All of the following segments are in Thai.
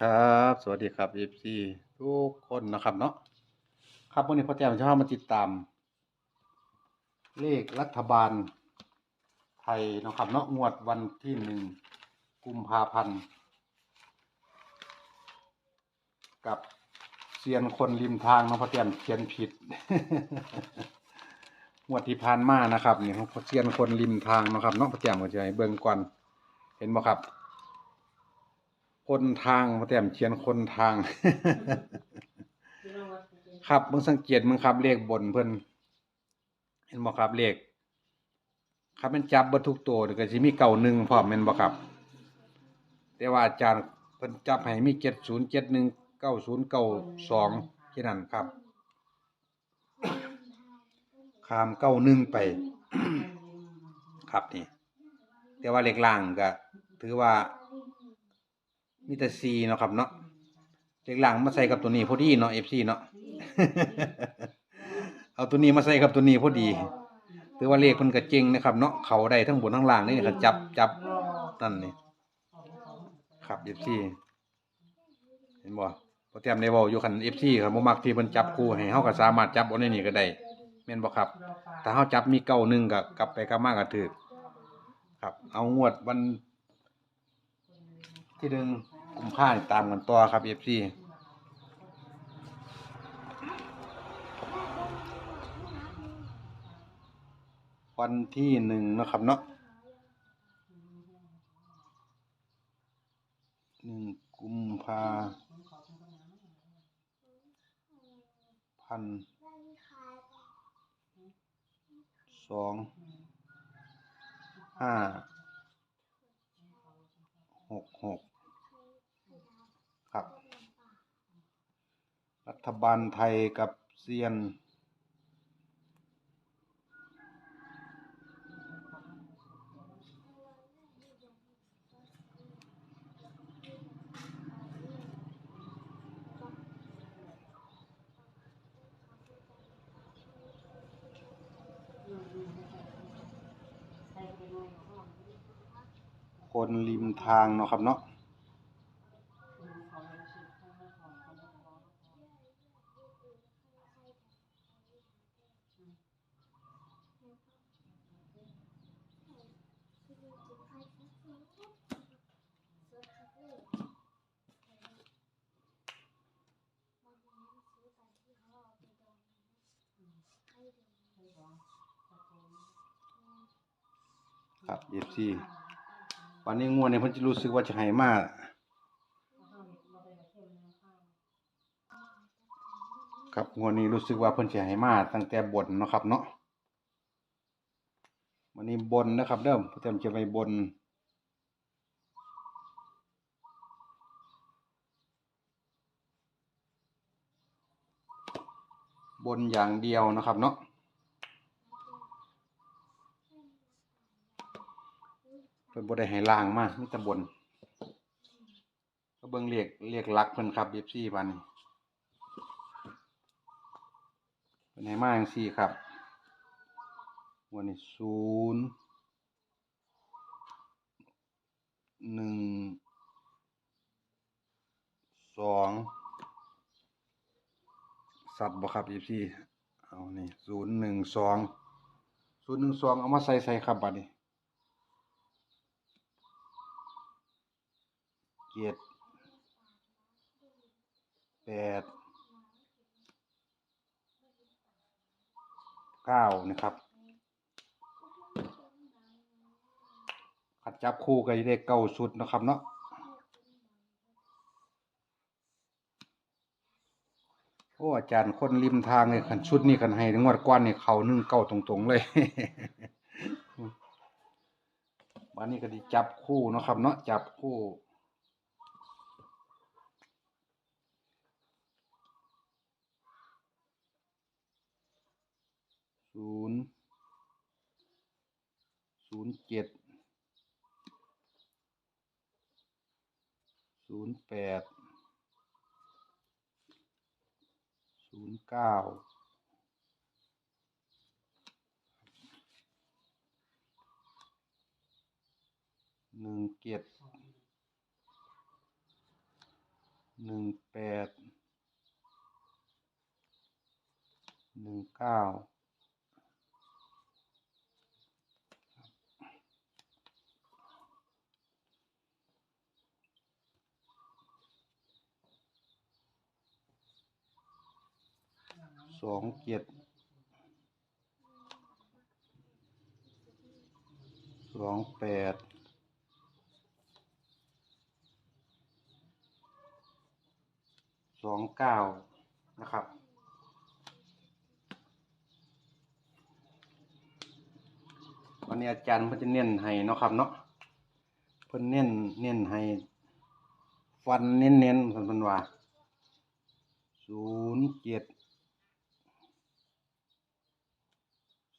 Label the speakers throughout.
Speaker 1: ครับ สวัสดีครับ FC ทุกคนนะครับเนาะครับวันนี้พ่อแต้มจะพามาติดตาม เลขรัฐบาลไทยนะครับเนาะงวดวันที่หนึ่งกุมภาพันธ์กับเซียนคนริมทางเนาะพ่อแต้มเขียนผิดงวดที่ผ่านมานะครับนี่ของเซียนคนริมทางนะครับเนาะพ่อแต้มก็จะให้เบิ่งก่อนเห็นบ่ครับ คนทางพ่อแต้มเขียนคนทาง ครับมึงสังเกตมึงครับเลขบนเพิ่นเห็นบ่ครับเลขครับมันจับบ่ทุกตัวนี่ก็สิมีเก่าหนึ่งพร้อมแม่นบ่ครับ แต่ว่าอาจารย์เพิ่นจับให้มี70 71 90 92แค่นั้นครับข้าม91ไป ครับนี่ แต่ว่าเลขล่างก็ถือว่า มีแต่ C เนาะครับเนาะเลขล่างมาใส่กับตัวนี้พอดีเนาะ FC เนาะ เอาตัวนี้มาใส่กับตัวนี้พอดีถือว่าเลขเพิ่นก็เก่งนะครับเนาะเขาได้ทั้งบนทั้งล่างนี่ก็จับจับนั่นนี่ครับ FC เห็นบ่พอเตรียมได้เว้าอยู่คัน FC ครับบ่มักที่เพิ่นจับคู่ให้เฮาก็สามารถจับเอาในนี้ก็ได้แม่นบ่ครับ ถ้าเฮาจับมีเก้าหนึ่งก็กลับไปกลับมาก็ถูกครับ เอางวดวันที่หนึ่ง กุมภาตามกันต่อครับ FC วันที่หนึ่งนะครับเนาะหนึ่งกุมภาพันสองห้าหกหกครับ รัฐบาลไทยกับเซียน คนริมทางเนาะครับเนาะ ครับ FC วันนี้งวดเนี่ยเพิ่นจะรู้สึกว่าจะให้มากครับงวดนี้รู้สึกว่าเพิ่นจะให้มาตั้งแต่บนเนาะครับเนาะวันนี้บนนะครับเด้อเตรียมจะไปบนบนอย่างเดียวนะครับเนาะ เพิ่นบ่ได้ให้ล่างมามีแต่บนก็เบิ่งเลขเลขหลักเพิ่นครับ FC บาดนี้เพิ่นให้มาจังซี่ครับวันนี้ศูนย์หนึ่งสองสัตว์บ่ครับ FC เอานี่ศูนย์หนึ่งสองศูนย์หนึ่งสองเอามาใส่ใส่ครับบัดนี้ เจ็ดแปดเก้านะครับขัดจับคู่ก็จะได้เก้าชุดนะครับเนาะโอ้อาจารย์คนริมทางเลยขันชุดนี้ขันให้งวดก้อนนี่เขานึ่งเก้าตรงๆเลยวันนี้ก็ดีจับคู่นะครับเนาะจับคู่ ศูนย์ศูนย์เจ็ดศูนย์แปดศูนย์เก้าหนึ่งเจ็ดหนึ่งแปดหนึ่งเก้า สองเจ็ดสองแปดสองเก้านะครับวันนี้อาจารย์เพิ่นจะเน้นให้เนาะครับเนาะเพิ่นเน้นเน้นให้ฟันเน้นเน้นๆเพิ่นเพิ่นว่าศูนย์เจ็ด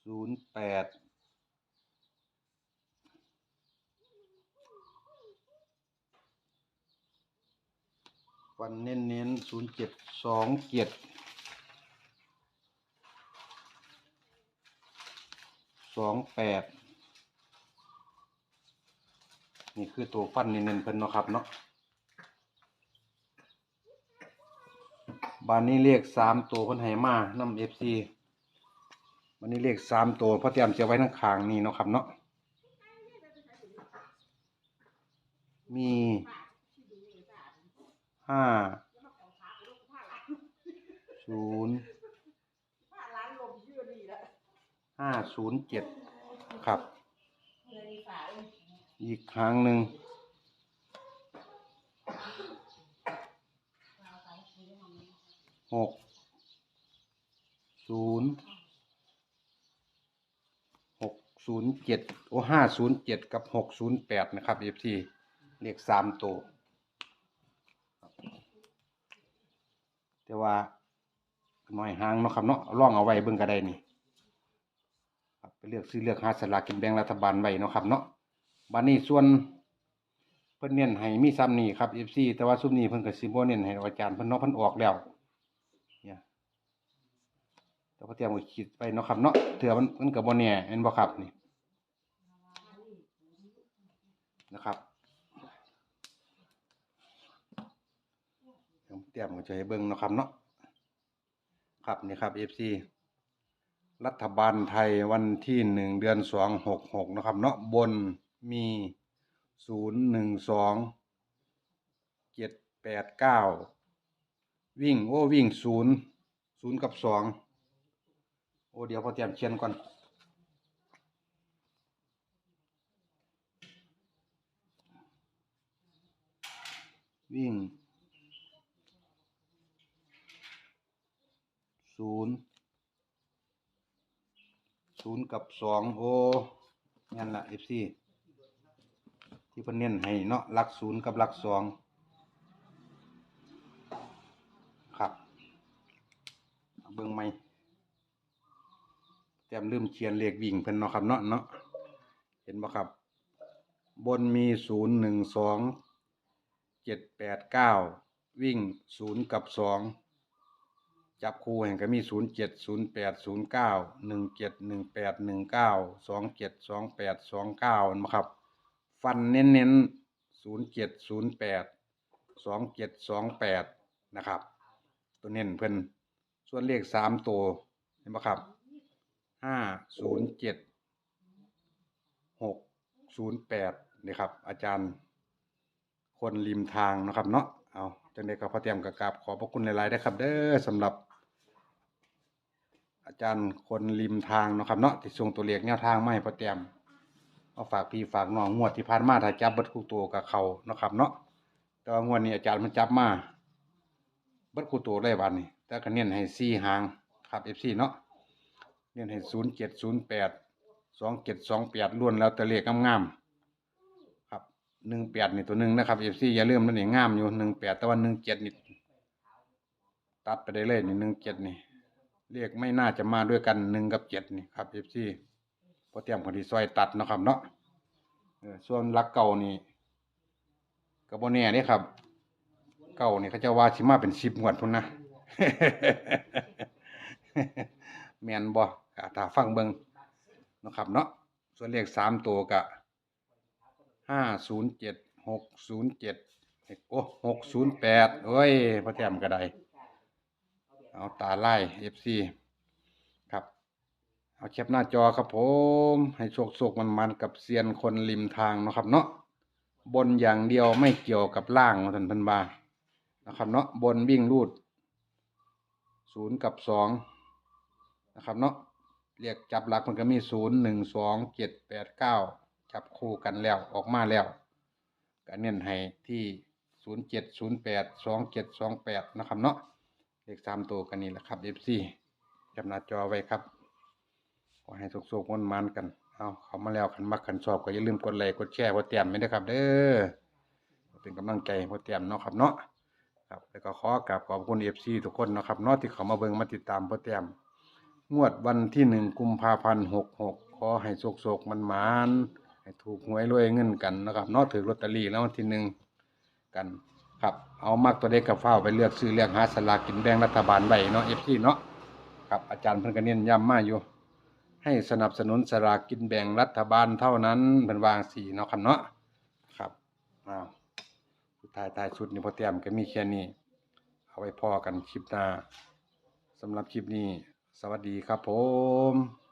Speaker 1: ศูนย์แปดฟันเน้นเน้นศูนย์เจ็ดสองเจ็ดสองแปดนี่คือตัวฟันเน้นๆเพิ่นเนาะครับเนาะบานนี้เลขสามตัวเพิ่นให้มาน้ำเอฟซี FC. วันนี้เลขสามตัวเพราะเตรียมจะไว้ทั้งคางนี่เนาะครับเนาะมีห้าศูนย์ห้าศูนย์เจ็ดครับ อีกครั้งหนึ่งหกศูนย์ ศูนย์เจ็ดโอห้าศูนย์เจ็ดกับหกศูนย์แปดนะครับเอฟทีเลขสามตัวแต่ว่าหน่อยหางเนาะครับเนาะล่องเอาไว้เบิ่งก็ได้นี่ไปเลือกซื้อเลือกหาสลากกินแบ่งรัฐบาลไว้เนาะครับเนาะบัดนี้ส่วนเพิ่นเน้นให้มีซ้ำนี่ครับ FC แต่ว่าซุมนี้เพิ่นก็สิบ่เน้นให้อาจารย์เพิ่นเนาะเพิ่นออกแล้ว แต่พอเตรียมก็คิดไปเนาะครับเนาะเถื่อมันมันก็บ่แน่แม่นบ่ครับนี่นะครับเดี๋ยวเตรียมก็จะให้เบิ่งเนาะครับเนาะครับนี่ครับ FC รัฐบาลไทยวันที่หนึ่งเดือนสองหกหกนะครับเนาะบนมีศูนย์หนึ่งสองเจ็ดแปดเก้าวิ่งโอ้วิ่งศูนย์ศูนย์กับสอง โอ้เดี๋ยวพอเตรียมเชียนก่อนวิ่งศูนย์ศูนย์กับสองโอ้นั่นละเอฟซีที่เพิ่นเน้นให้เนาะหลักศูนย์กับหลักสองครับเอาเบิ่งไหม แต้มลืมเขียนเลขวิ่งเพิ่นเนาะครับเนาะเนาะเห็นบ่ครับ บนมีศูนย์หนึ่งสองเจ็ดแปดเก้าวิ่งศูนย์กับสองจับคู่แห่งก็มีศูนย์เจ็ดศูนย์แปดศูนย์เก้าหนึ่งเจ็ดหนึ่งแปดหนึ่งเก้าสองเจ็ดสองแปดสองเก้านะครับ ฟันเน้นเน้นศูนย์เจ็ดศูนย์แปดสองเจ็ดสองแปดนะครับ ตัวเน้นเพิ่นส่วนเลขสามตัวเห็นไหมครับ ห้าศูนย์เจ็ดหกศูนย์แปดนี่ครับ อาจารย์ คนริมทางนะครับ เนาะเอาจังไดก็พอเตรียมกับกราบขอบพระคุณหลายๆนะครับ เด้อสำหรับ อาจารย์คนริมทางนะครับ เนาะที่ส่งตัวเลขแนวทางมาให้พอเตรียมเอาฝากพี่ฝากน้องงวดที่ผ่านมาถ้าจับเบิดคู่ตัวกับเขานะครับ เนาะแต่ว่างวดนี้อาจารย์มันจับมาเบิดคู่ตัวเลยบัดนี้แต่ก็เน้นให้สี่หางครับ FC เนาะ เน้นให้ศูนย์เจ็ดศูนย์แปดสองเจ็ดสองแปดล้วนแล้วแต่เลขงามๆครับหนึ่งแปดนี่ตัวหนึ่งนะครับเอฟซีอย่าลืมนั่นนี่งามอยู่หนึ่งแปดแต่ว่าหนึ่งเจ็ดนี่ตัดไปได้เลยนี่หนึ่งเจ็ดนี่เรียกไม่น่าจะมาด้วยกันหนึ่งกับเจ็ดนี่ครับเอฟซีพอเตรียมคนที่ซอยตัดนะครับเนาะส่วนรักเก่านี่ก็บ่แน่เด้ครับ เก่านี่เขาจะว่าสิมาเป็นสิบงวดพุ่นนะแมนบ่ อ่าถ้าฟังเบิงนะครับเนาะส่วนเลขสามตัวก็ห้าศูนย์เจ็ดหกศูนย์เจ็ดโอ้หกศูนย์แปดโอ้ยพ่อแต้มก็ไดเอาตาไล่เอฟซีครับเอาแคปหน้าจอครับผม ให้โชคโชคมันมันๆกับเซียนคนริมทางนะครับเนาะบนอย่างเดียวไม่เกี่ยวกับล่างท่านพันบานะครับเนาะบนวิ่งรูดศูนย์กับสองนะครับเนาะ เรียกจับหลักมันก็มีศูนย์หนึ่งสองเจ็ดแปดเก้าจับคู่กันแล้วออกมาแล้วก็เน้นให้ที่ศูนย์เจ็ดศูนย์แปดสองเจ็ดสองแปดนะครับเนาะเลขสามตัวกันนี่แหละครับ FC จำหน้าจอไว้ครับขอให้สุกๆมันมันกันเอาเขามาแล้วคันมักคันชอบก็อย่าลืมกดไลค์กดแชร์กดแต้มไม่ได้ครับเด้อเป็นกำลังใจให้กดแต้มเนาะครับเนาะครับแล้วก็ขอกราบขอบคุณ FC ทุกคนนะครับเนาะที่เขามาเบิ่งมาติดตามกดแต้ม งวดวันที่หนึ่งกุมภาพันธ์หกหกขอให้โศกๆมันมันให้ถูกหวยรวยเงินกันนะครับนาะถือลอตเตอรี่แล้ววันที่หนึ่งกันครับเอามากตัวเด็กกับเฝ้าไปเลือกซื้อเลือกหาสลากกินแบ่งรัฐบาลไว้เนาะเอฟซีเนาะครับอาจารย์เพิ่นก็เน้นย้ำมาอยู่ ให้สนับสนุนสลากกินแบ่งรัฐบาลเท่านั้นเพิ่นวางสี่เนาะครับเนาะครับอ้าวสุดท้ายท้ายชุดนี้พอเตรียมก็มีแค่นี้ เอาไว้พอกันคลิปหน้าสำหรับคลิปนี้ สวัสดีครับผม